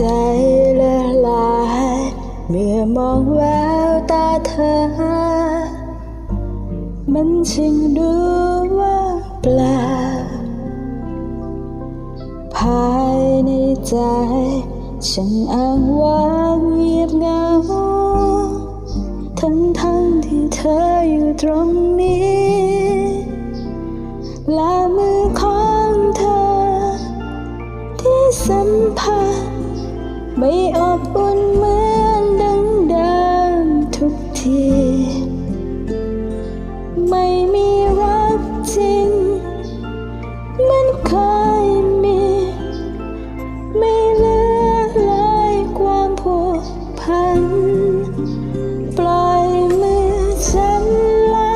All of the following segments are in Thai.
ใจละลายเมื่อมองแววตาเธอ มันช่างดูว่างเปล่า ภายในใจ ฉันอ้างว้างเงียบเหงา ทั้งทั้งที่เธออยู่ตรงนี้ และมือของเธอ ที่สัมผัส ไม่อบอุ่นเหมือนดังเดิมทุกที ไม่มีรักจริง มันเคยมี ไม่เหลือเลยความผูกพัน ปล่อยมือฉันละ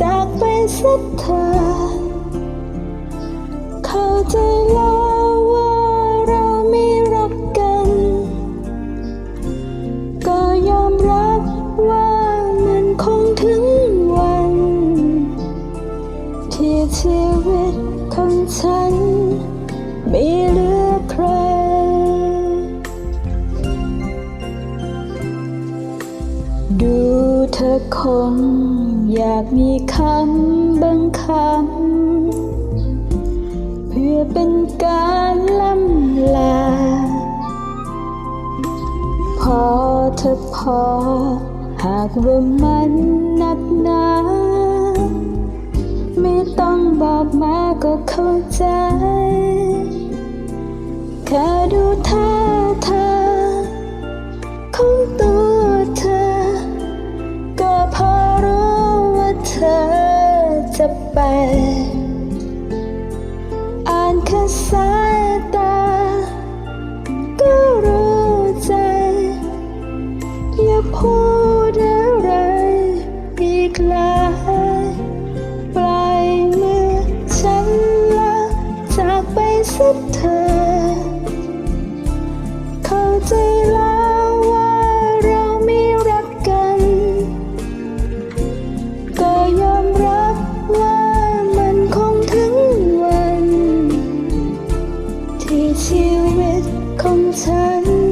จากไปสักเธอ เข้าใจแล้ว ที่ชีวิตของฉัน ไม่เหลือใคร ดูเธอคงอยากมีคำบางคำ เพื่อเป็นการล่ำลา พอเธอพอ หากว่ามันหนักหนา ข้าใจ แค่ดูท่าทางของตัวเธอ ก็พอรู้ว่าเธอจะไป อ่านแค่สายตา ก็รู้ใจ อย่าพูดอะไรอีกแล้ว สักเธอ เข้าใจแล้วว่าเราไม่รักกัน ก็ยอมรับว่ามันคงถึงวัน ที่ชีวิตของฉัน